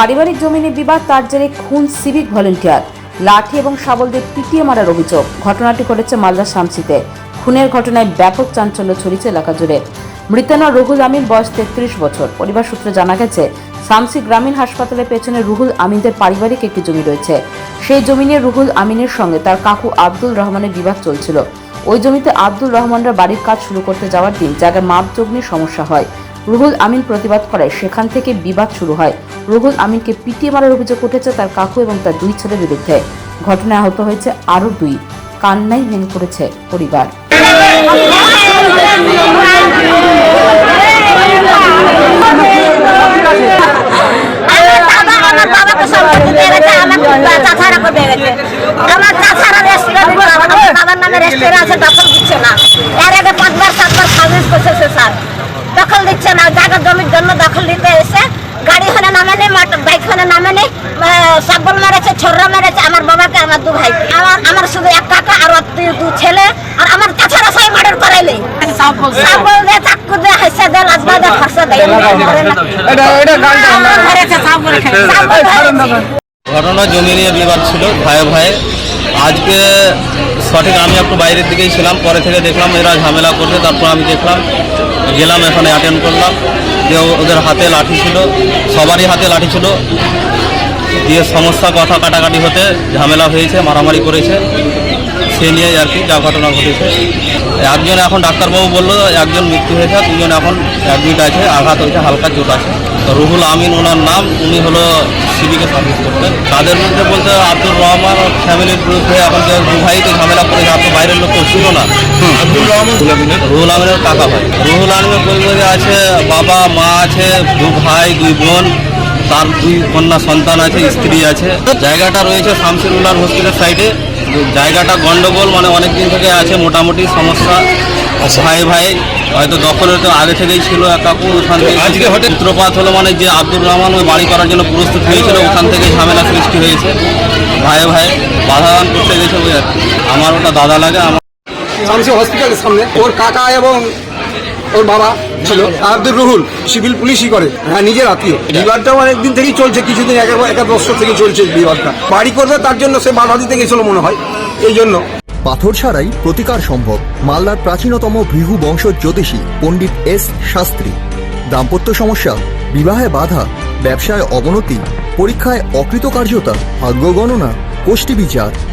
পারিবারিক জমি বিবাদ, তার জেরে খুন সিভিক ভলেন্টিয়ার। লাঠি এবং শাবল দিয়ে পিটিয়ে মারার অভিযোগ। ঘটনাটি ঘটেছে মালদার শামসিতে। খুনের ঘটনায় ব্যাপক চাঞ্চল্য ছড়িয়েছে এলাকা জুড়ে। মৃতানা রুহুল আমিন, বয়স তেত্রিশ বছর। পরিবার সূত্রে জানা গেছে, শামসি গ্রামীণ হাসপাতালের পেছনে রুহুল আমিনদের পারিবারিক একটি জমি রয়েছে। সেই জমি নিয়ে রুহুল আমিনের সঙ্গে তার কাকু আব্দুল রহমানের বিবাদ চলছিল। ওই জমিতে আব্দুল রহমানরা বাড়ির কাজ শুরু করতে যাওয়ার দিন জায়গায় মাপযোগ নিয়ে সমস্যা হয়। রুহুল আমিন প্রতিবাদ করায় সেখান থেকে বিবাদ শুরু হয়। রুহুল আমিনকে পিটিয়ে মারার অভিযোগ উঠেছে তার কাকু এবং তার দুই ছেলের বিরুদ্ধে। ঘটনায় আহত হয়েছে আরও দুই। কান্নাই ভেঙে পরিবার। করছে স্যার। দখল দিচ্ছে না জায়গা জমির জন্য দখল দিতে এসে গাড়ি হলে নামে নেই বাইক হলে নামে নেই সাব্বল মেরেছে ছড়রা মেরেছে আমার বাবাকে আমার দু ভাই আমার আমার শুধু এক কাকা আর দু ছেলে আর আমার চাচারা সবাই মার্ডার করাইলে। সাব্বল দিয়ে চাক্কু দিয়ে হাসে দিয়ে লাজবা দিয়ে ফাঁসে দেয়। ঘটনা জমি নিয়ে বিবাদ ছিল ভয়ে ভয়ে। আজকে সঠিক আমি একটু বাইরের দিকেই ছিলাম পরে থেকে দেখলাম এরা ঝামেলা করছে তারপর আমি দেখলাম গেলাম এখানে অ্যাটেন্ড করলাম যে ও- ওদের হাতে লাঠি ছিল সবারই হাতে লাঠি ছিল। দিয়ে সমস্যা কথা কাটাকাটি হতে ঝামেলা হয়েছে মারামারি করেছে। সে নিয়ে আর কি যা ঘটনা ঘটেছে। একজন এখন ডাক্তারবাবু বলল একজন মৃত্যু হয়েছে দুজন এখন অ্যাডমিট আছে আঘাত হয়েছে হালকা চোট আছে। তো রুহুল আমিন ওনার নাম উনি হলো সিভিকে সার্ভিস করতেন। তাদের মধ্যে বলতে আব্দুর রহমান ফ্যামিলির বিরুদ্ধে এখন যে দু ভাই তো ঝামেলা করেছে আর তো বাইরের লোক ছিল না। আব্দুল রহমান রুহুল আমিনের কাকা ভাই। রুহুল আমিনের পরিবারে আছে বাবা মা আছে দু ভাই দুই বোন। তার দুই কন্যা সন্তান আছে স্ত্রী আছে। জায়গাটা রয়েছে শামসিরুল্লাহ হসপিটাল সাইডে জায়গাটা গন্ডগোল মানে অনেক দিন থেকে আছে মোটামুটি সমস্যা। ভাই ভাই হয়তো দখলের তো আগে থেকেই ছিল এক কাকু ওখান থেকে আজকে হঠাৎ সূত্রপাত হলো মানে যে আব্দুর রহমান ওই বাড়ি করার জন্য প্রস্তুত হয়েছিল ওখান থেকে ঝামেলা সৃষ্টি হয়েছে। ভাই ভাই বাধা দান করতে গেছে ওই আর আমার ওটা দাদা লাগে আমার হসপিটালের সামনে। ওর কাকা এবং ওর বাবা ছিল আব্দুর রুহুল, সিভিল পুলিশই করে। হ্যাঁ নিজের আত্মীয়। বিবাদটা অনেক দিন থেকেই চলছে, কিছুদিন এক এক বছর থেকে চলছে বিবাদটা। বাড়ি করবে তার জন্য সে বাধা দিতে গেছিল মনে হয়, এই জন্য। পাথর ছাড়াই প্রতিকার সম্ভব, মালদার প্রাচীনতম ভৃহু বংশ জ্যোতিষী পণ্ডিত এস শাস্ত্রী। দাম্পত্য সমস্যা, বিবাহে বাধা, ব্যবসায় অবনতি, পরীক্ষায় অকৃতকার্যতা, ভাগ্য গণনা গোষ্ঠী বিচার।